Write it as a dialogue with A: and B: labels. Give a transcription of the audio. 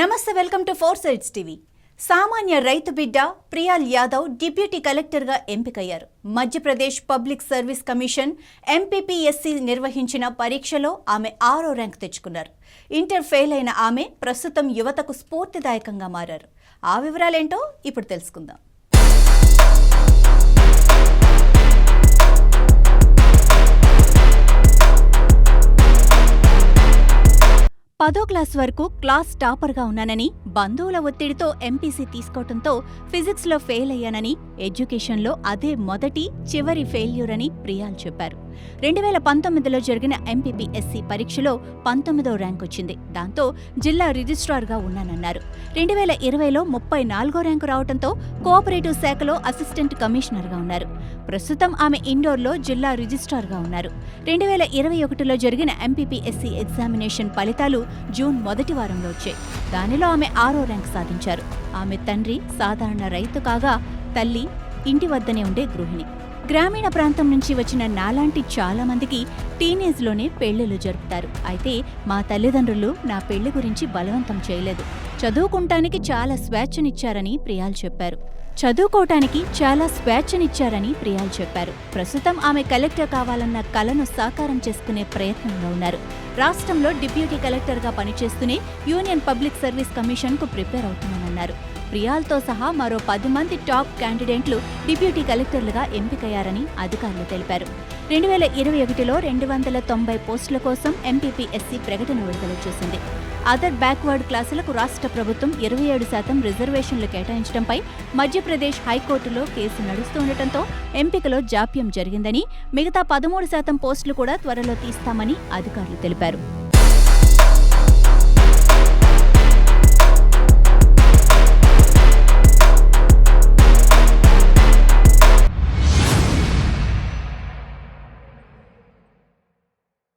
A: నమస్తే welcome to four sides TV. సామాన్య రైతు బిడ్డ ప్రియాల్ యాదవ్ డిప్యూటీ కలెక్టర్గా ఎంపికయ్యారు. Madhya Pradesh public service commission MPPSC నిర్వహించిన పరీక్షలో ఆమె ఆరో ర్యాంక్ తెచ్చుకున్నారు. ఇంటర్ ఫెయిల్ అయిన ఆమె ప్రస్తుతం యువతకు స్ఫూర్తిదాయకంగా మారారు. ఆ వివరాలేంటో ఇప్పుడు తెలుసుకుందాం. పదో క్లాస్ వరకు క్లాస్ టాపర్గా ఉన్నానని బంధువుల ఒత్తిడితో ఎంపీసీ తీసుకోవడంతో ఫిజిక్స్లో ఫెయిల్ అయ్యానని ఎడ్యుకేషన్లో అదే మొదటి చివరి ఫెయిల్యూర్ అని ప్రియాల్ చెప్పారు. రెండు వేల పంతొమ్మిదిలో జరిగిన ఎంపీపీఎస్సీ పరీక్షలో పంతొమ్మిదో ర్యాంక్ వచ్చింది. దాంతో జిల్లా రిజిస్ట్రార్గా ఉన్నానన్నారు. రెండు వేల ఇరవైలో ముప్పై నాలుగో ర్యాంకు రావడంతో కోఆపరేటివ్ శాఖలో అసిస్టెంట్ కమిషనర్గా ఉన్నారు. ప్రస్తుతం ఆమె ఇండోర్లో జిల్లా రిజిస్ట్రార్గా ఉన్నారు. రెండు వేల ఇరవై ఒకటిలో జరిగిన ఎంపీపీఎస్సీ ఎగ్జామినేషన్ ఫలితాలు జూన్ మొదటి వారంలో వచ్చాయి. దానిలో ఆమె ఆరో ర్యాంక్ సాధించారు. ఆమె తండ్రి సాధారణ రైతు కాగా తల్లి ఇంటి వద్దనే ఉండే గృహిణి. గ్రామీణ ప్రాంతం నుంచి వచ్చిన నాలాంటి చాలా మందికి టీనేజ్లోనే పెళ్ళిళ్ళు జరుపుతారు. అయితే మా తల్లిదండ్రులు నా పెళ్ళి గురించి బలవంతం చేయలేదు. చదువుకుంటానికి చాలా స్వేచ్ఛనిచ్చారని ప్రియాలు చెప్పారు. చదువుకోవటానికి చాలా స్వేచ్ఛనిచ్చారని ప్రియాలు చెప్పారు. ప్రస్తుతం ఆమె కలెక్టర్ కావాలన్న కలను సాకారం చేసుకునే ప్రయత్నంలో ఉన్నారు. రాష్ట్రంలో డిప్యూటీ కలెక్టర్గా పనిచేస్తూనే యూనియన్ పబ్లిక్ సర్వీస్ కమిషన్కు ప్రిపేర్ అవుతున్నామన్నారు. ప్రియాల్తో సహా మరో పది మంది టాప్ క్యాండిడేట్లు డిప్యూటీ కలెక్టర్లుగా ఎంపికయ్యారని అధికారులు తెలిపారు. రెండు వేల ఇరవై ఒకటిలో రెండు వందల తొంభై పోస్టుల కోసం ఎంపీపీఎస్సీ ప్రకటన విడుదల చేసింది. అదర్ బ్యాక్వర్డ్ క్లాసులకు రాష్ట్ర ప్రభుత్వం ఇరవై ఏడు శాతం రిజర్వేషన్లు కేటాయించడంపై మధ్యప్రదేశ్ హైకోర్టులో కేసు నడుస్తుండటంతో ఎంపికలో జాప్యం జరిగిందని మిగతా పదమూడు శాతం పోస్టులు కూడా త్వరలో తీస్తామని అధికారులు తెలిపారు.